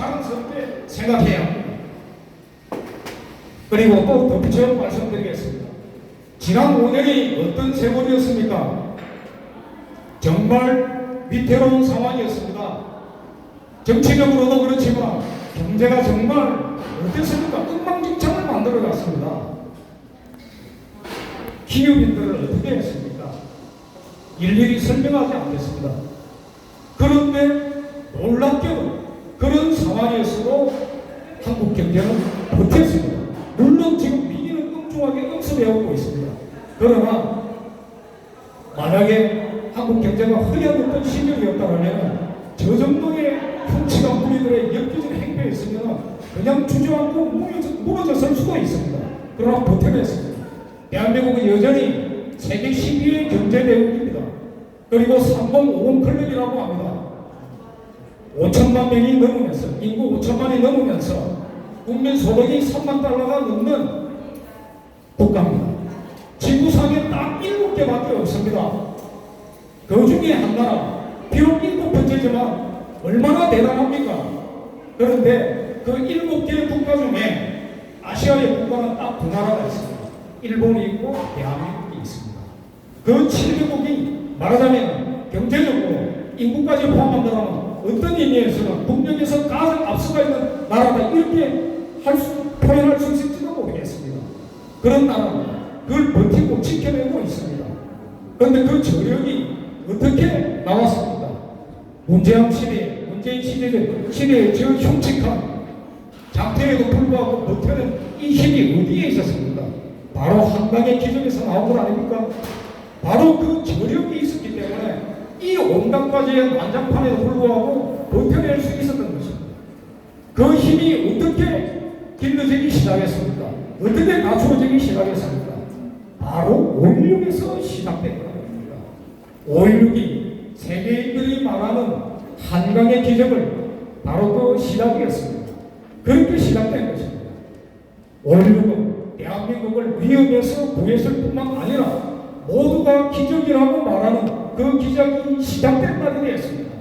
자랑스럽게 생각해야 합니다. 그리고 또 덧붙여 말씀드리겠습니다. 지난 5년이 어떤 세월이었습니까? 정말 위태로운 상황이었습니다. 정치적으로도 그렇지만 경제가 정말 어땠습니까? 엉망진창을 만들어 갔습니다. 기업인들을 어떻게 했습니까? 일일이 설명하지 않겠습니다. 그런데 놀랍게도 상황이었어도 한국 경제는 버텼습니다. 물론 지금 위기는 엉뚱하게 응수되어오고 있습니다. 그러나 만약에 한국 경제가 허약했던 시절이었다면 저 정도의 훔치가 우리들의 엽기적 행패였으면 그냥 주저앉고 무너져, 무너졌을 수도 있습니다. 그러나 버텨냈습니다. 대한민국은 여전히 세계 12위의 경제 대국입니다. 그리고 30, 50 클럽이라고 합니다. 5천만 명이 넘으면서 인구 5천만이 넘으면서 국민 소득이 3만 달러가 넘는 국가입니다. 지구상에 딱 7개밖에 없습니다. 그 중에 한 나라, 비록 일곱 번째지만 얼마나 대단합니까? 그런데 그 일곱 개 국가 중에 아시아의 국가는 딱 두 나라가 있습니다. 일본이 있고 대한민국이 있습니다. 그 7개국이 말하자면 경제적으로 인구까지 포함한다면 어떤 의미에서는 국력에서 가장 앞서가 있는 나라다 이렇게 할 수, 표현할 수 있을지도 모르겠습니다. 그런 나라입니다. 그걸 버티고 지켜내고 있습니다. 그런데 그 저력이 어떻게 나왔습니까? 문재인 시대, 문재인 시대, 시대의 저 흉측한 장태에도 불구하고 버텨낸 이 힘이 어디에 있었습니까? 바로 한강의 기적에서 나온 것 아닙니까? 바로 그 저력이 있었기 때문에 이 온갖까지의 난장판에도 불구하고 버텨낼 수 있었던 것입니다. 그 힘이 어떻게 길러지기 시작했습니까? 어떻게 갖추어지기 시작했습니까? 바로 5.16에서 시작된 겁니다. 5.16이 세계인들이 말하는 한강의 기적을 바로 그 시작이었습니다. 그렇게 시작된 것입니다. 5.16은 대한민국을 위험에서 구했을 뿐만 아니라 모두가 기적이라고 말하는 그 기적이 시작된 날이 되었습니다.